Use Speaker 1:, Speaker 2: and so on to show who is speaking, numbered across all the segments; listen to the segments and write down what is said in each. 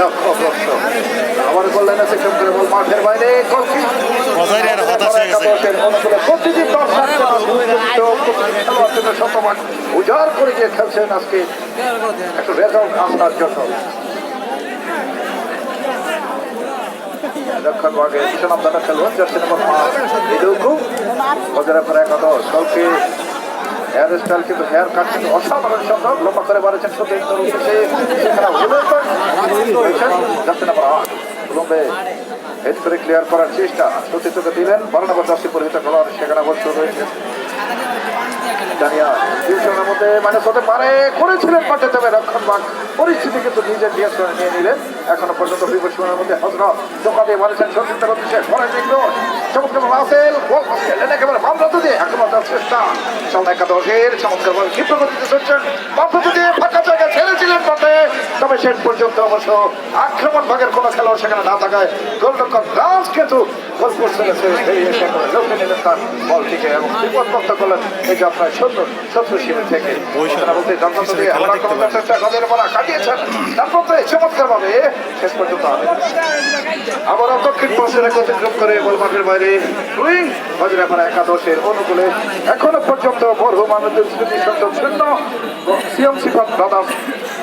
Speaker 1: লক্ষ্য ভ্রষ্ট আবার বললেন সেকশন করে বল মাঠের বাইরে প্রতিটি দর্শক খেলোয়াড় জন্য শতমান উজাড় করে গিয়ে খেলছেন আজকে। একটু রেজাল্ট আসার জন্য। দক্ষিণ ভাগে ভীষণ আপনারা খেলোয়াড় যাচ্ছে নম্বর পাঁচ বজারে একাদশ গল্পে হেয়ার স্টাইল কিন্তু হেয়ার কাট কিন্তু অসাধারণ করে বাড়েছেন সত্যি হেড করে ক্লিয়ার করার চেষ্টা। সত্যি তোকে দিলেন। দশটি পরিহিত সেখানে অবশ্য রয়েছে। মধ্যে হতে পারে। করেছিলেন পরিস্থিতি কিন্তু নিজের নিয়ন্ত্রণে নিয়ে নিলেন। এখনও পর্যন্ত বিপদ মধ্যে হজরত দোকা দিয়ে মারেছেন সত্যি তোকে দিচ্ছে দেখল চমৎকার রাসেল গোল একেবারে আক্রমণ চেষ্টা। সামনে একাদশের চমৎকার বল ক্ষিপ্র গতিতে চলছেন বাপু দিয়ে ফাঁকা তবে শেষ পর্যন্ত অবশ্য আক্রমণ ভাগের কোনো খেলোয়াড় সেখানে না থাকায় গোলরক্ষক রাজ কিন্তু গোল তার বলটিকে এবং বিপদমুক্ত করলেন এই শত্রু শত্রু থেকে। চেষ্টা গদের কাটিয়েছেন। তারপরে চমৎকার ভাবে শেষ পর্যন্ত আমি আবার দক্ষিণ পাশের একত্রিত করে বাইরে একাদশের অনুকূলে এখনও পর্যন্ত সংসদ শূন্য সিএম সিফাত দাদাস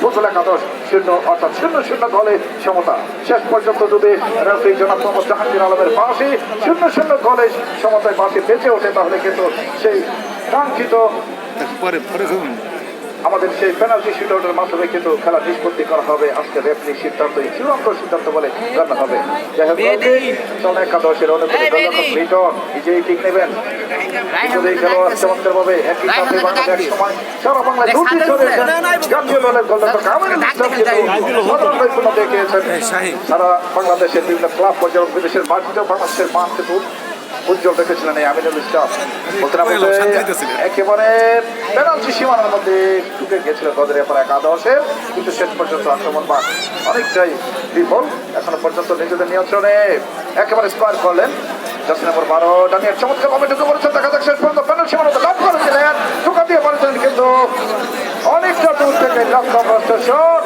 Speaker 1: বোতল একাদশ, শূন্য অর্থাৎ শূন্য শূন্য গোলে সমতা। শেষ পর্যন্ত যদি রেফারি জনাব মোহাম্মদ জাহাঙ্গীর আলমের পাশে শূন্য শূন্য গোলে সমতায় বেঁচে ওঠে, তাহলে কিন্তু সেই কাঙ্ক্ষিত আমাদের সেই পেনাল্টি শুটআউটের মাধ্যমে কিন্তু খেলা নিষ্পত্তি করা হবে। আজকে রেফারি সিদ্ধান্ত চূড়ান্ত সিদ্ধান্ত বলে গণ্য হবে। যাই হোক একাদশের অনুকূলে দলগত লিটন বিজয়ী ঠিক নেবেন। খেলোয়াড় চমৎকার ভাবে একই সাথে বাংলাদেশ এক সময় সারা বাংলায় দুটি চলেছেন জাতীয় দলের গোলরক্ষক আমিনুল ইসলাম কিন্তু সাধারণ নৈপুণ্য দেখিয়েছেন সারা বাংলাদেশের বিভিন্ন ক্লাব পর্যায়ে বিদেশের মাটিতেও বাংলাদেশের মান কিন্তু উজ্জ্বল রেখেছিলেন এই আমিনুল ইসলাম। একেবারে পেনাল্টি সীমানার মধ্যে ঢুকে গেছিল তাদের এরপর একাদশে কিন্তু শেষ পর্যন্ত আক্রমণ বাদ অনেকটাই বিফল। এখনও পর্যন্ত নিজেদের নিয়ন্ত্রণে একেবারে স্কোয়ার করলেন। দশ নম্বর বারো ডানিয়ার চমৎকার ভাবে ঢুকে পড়েছেন দেখা যাক শেষ পর্যন্ত পেনাল সীমানা লাভ করেছিলেন। ঢুকা দিয়ে পারেছেন কিন্তু অনেকটা দূর থেকে লক্ষ্য শট